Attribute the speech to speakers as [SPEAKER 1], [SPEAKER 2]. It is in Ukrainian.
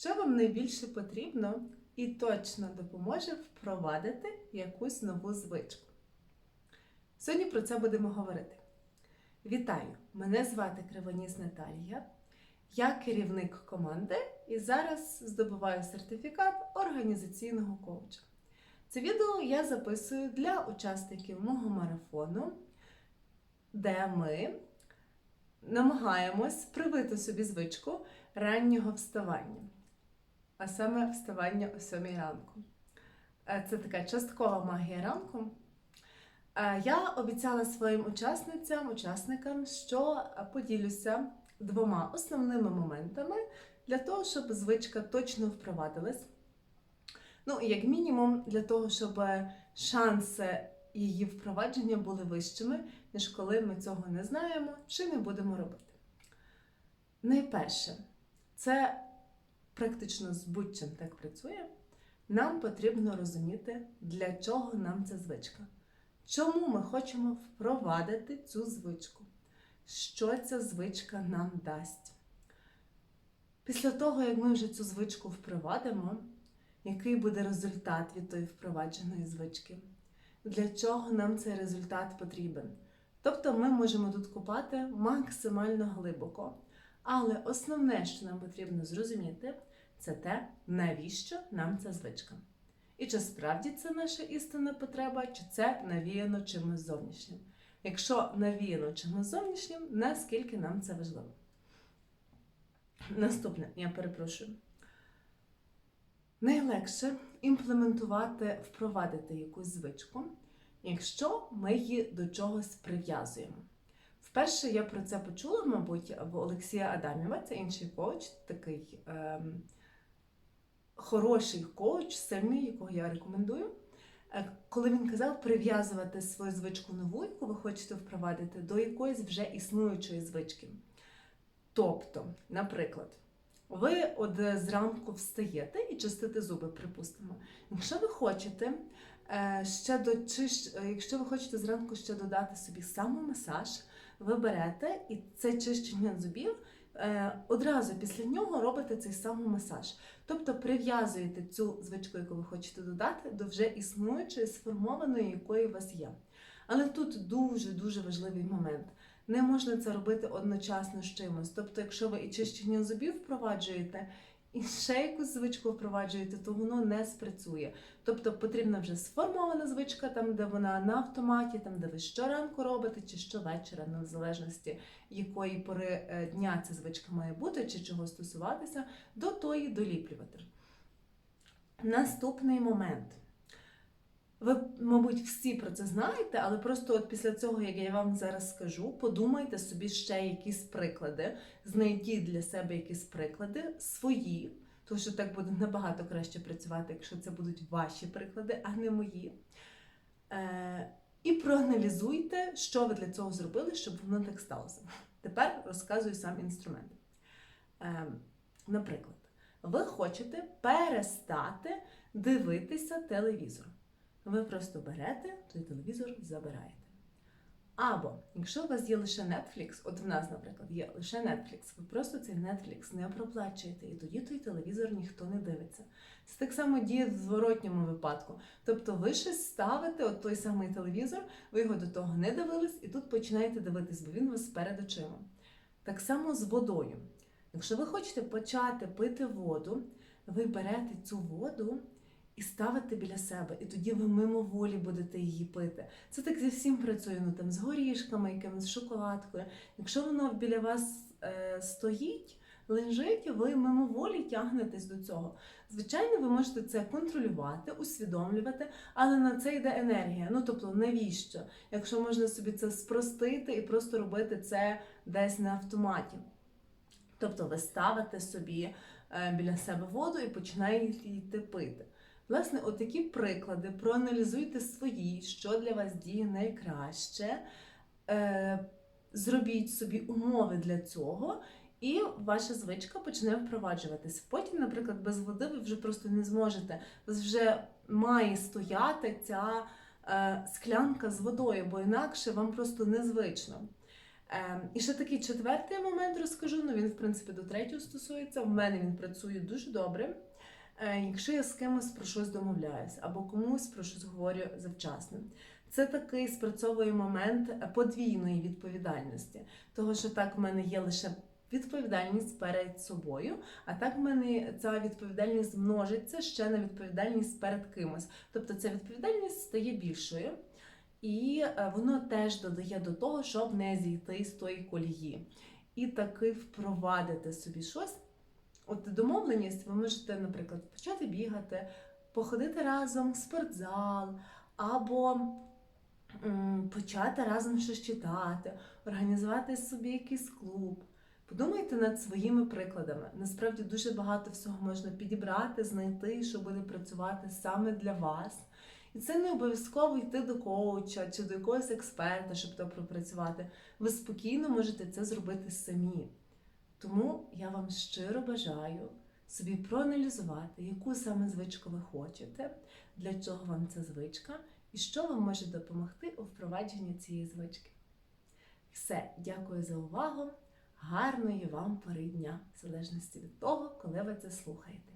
[SPEAKER 1] Що вам найбільше потрібно і точно допоможе впровадити якусь нову звичку? Сьогодні про це будемо говорити. Вітаю! Мене звати Кривоніс Наталія. Я керівник команди і зараз здобуваю сертифікат організаційного коуча. Це відео я записую для учасників мого марафону, де ми намагаємось привити собі звичку раннього вставання, а саме вставання о 7 ранку. Е, Це така часткова магія ранку. Е, Я обіцяла своїм учасницям, учасникам, що поділюся двома основними моментами для того, щоб звичка точно впровадилась. Ну, і як мінімум, для того, щоб шанси її впровадження були вищими, ніж коли ми цього не знаємо чи не будемо робити. Найперше, це практично з будь-чим так працює. Нам потрібно розуміти, для чого нам ця звичка. Чому ми хочемо впровадити цю звичку? Що ця звичка нам дасть? Після того, як ми вже цю звичку впровадимо, який буде результат від тої впровадженої звички? Для чого нам цей результат потрібен? Тобто ми можемо тут купати максимально глибоко. Але основне, що нам потрібно зрозуміти, це те, навіщо нам ця звичка. І чи справді це наша істинна потреба, чи це навіяно чимось зовнішнім. Якщо навіяно чимось зовнішнім, наскільки нам це важливо? Наступне, я перепрошую. Найлегше імплементувати, впровадити якусь звичку, якщо ми її до чогось прив'язуємо. Вперше я про це почула, мабуть, в Олексія Адамєва, це інший коуч, такий ем, хороший коуч, сильний, якого я рекомендую. Е, Коли він казав прив'язувати свою звичку нову, яку ви хочете впровадити, до якоїсь вже існуючої звички. Тобто, наприклад, ви от зранку встаєте і чистите зуби, припустимо. Якщо ви хочете е, ще до чищ... е, якщо ви хочете зранку ще додати собі самомасаж, ви берете і це чищення зубів е, одразу після нього робите цей самомасаж. Тобто прив'язуєте цю звичку, яку ви хочете додати, до вже існуючої, сформованої, якої у вас є. Але тут дуже-дуже важливий момент. Не можна це робити одночасно з чимось. Тобто, якщо ви і чищення зубів впроваджуєте, і ще якусь звичку впроваджуєте, то воно не спрацює. Тобто потрібна вже сформована звичка, там, де вона на автоматі, там, де ви щоранку робите, чи щовечора, ну, в залежності якої пори е, дня ця звичка має бути, чи чого стосуватися, до тої доліплювати. Наступний момент. Ви, мабуть, всі про це знаєте, але просто от після цього, як я вам зараз скажу, подумайте собі ще якісь приклади, знайдіть для себе якісь приклади свої, тому що так буде набагато краще працювати, якщо це будуть ваші приклади, а не мої. Е, і проаналізуйте, що ви для цього зробили, щоб воно так сталося. Тепер розказую сам інструмент. Е, наприклад, ви хочете перестати дивитися телевізор. Ви просто берете той телевізор, забираєте. Або, якщо у вас є лише Netflix, от в нас, наприклад, є лише Netflix, ви просто цей Netflix не проплачуєте, і тоді той телевізор ніхто не дивиться. Це так само діє в зворотньому випадку. Тобто ви щось ставите, от той самий телевізор, ви його до того не дивились, і тут починаєте дивитись, бо він у вас перед очима. Так само з водою. Якщо ви хочете почати пити воду, ви берете цю воду і ставите біля себе, і тоді ви мимоволі будете її пити. Це так зі всім працює, ну там з горішками, якимось з шоколадкою. Якщо воно біля вас е, стоїть, лежить, ви мимоволі тягнетесь до цього. Звичайно, ви можете це контролювати, усвідомлювати, але на це йде енергія. Ну тобто, навіщо? Якщо можна собі це спростити і просто робити це десь на автоматі. Тобто ви ставите собі е, біля себе воду і починаєте пити. Власне, отакі приклади, проаналізуйте свої, що для вас діє найкраще. Е, зробіть собі умови для цього, і ваша звичка почне впроваджуватись. Потім, наприклад, без води ви вже просто не зможете. Вас вже має стояти ця е, склянка з водою, бо інакше вам просто незвично. Ем, і ще такий четвертий момент розкажу. Ну він, в принципі, до третього стосується. В мене він працює дуже добре. Е, якщо я з кимось про щось домовляюсь або комусь про щось говорю завчасно. Це такий спрацьовує момент подвійної відповідальності, того що так в мене є лише відповідальність перед собою, а так в мене ця відповідальність множиться ще на відповідальність перед кимось. Тобто ця відповідальність стає більшою, і е, воно теж додає до того, щоб не зійти з тої колії. І таки впровадити собі щось. От домовленість, ви можете, наприклад, почати бігати, походити разом в спортзал, або почати разом щось читати, організувати собі якийсь клуб. Подумайте над своїми прикладами. Насправді дуже багато всього можна підібрати, знайти, що буде працювати саме для вас. І це не обов'язково йти до коуча чи до якогось експерта, щоб то пропрацювати. Ви спокійно можете це зробити самі. Тому я вам щиро бажаю собі проаналізувати, яку саме звичку ви хочете, для чого вам ця звичка, і що вам може допомогти у впровадженні цієї звички. Все, дякую за увагу. Гарної вам пори дня, в залежності від того, коли ви це слухаєте.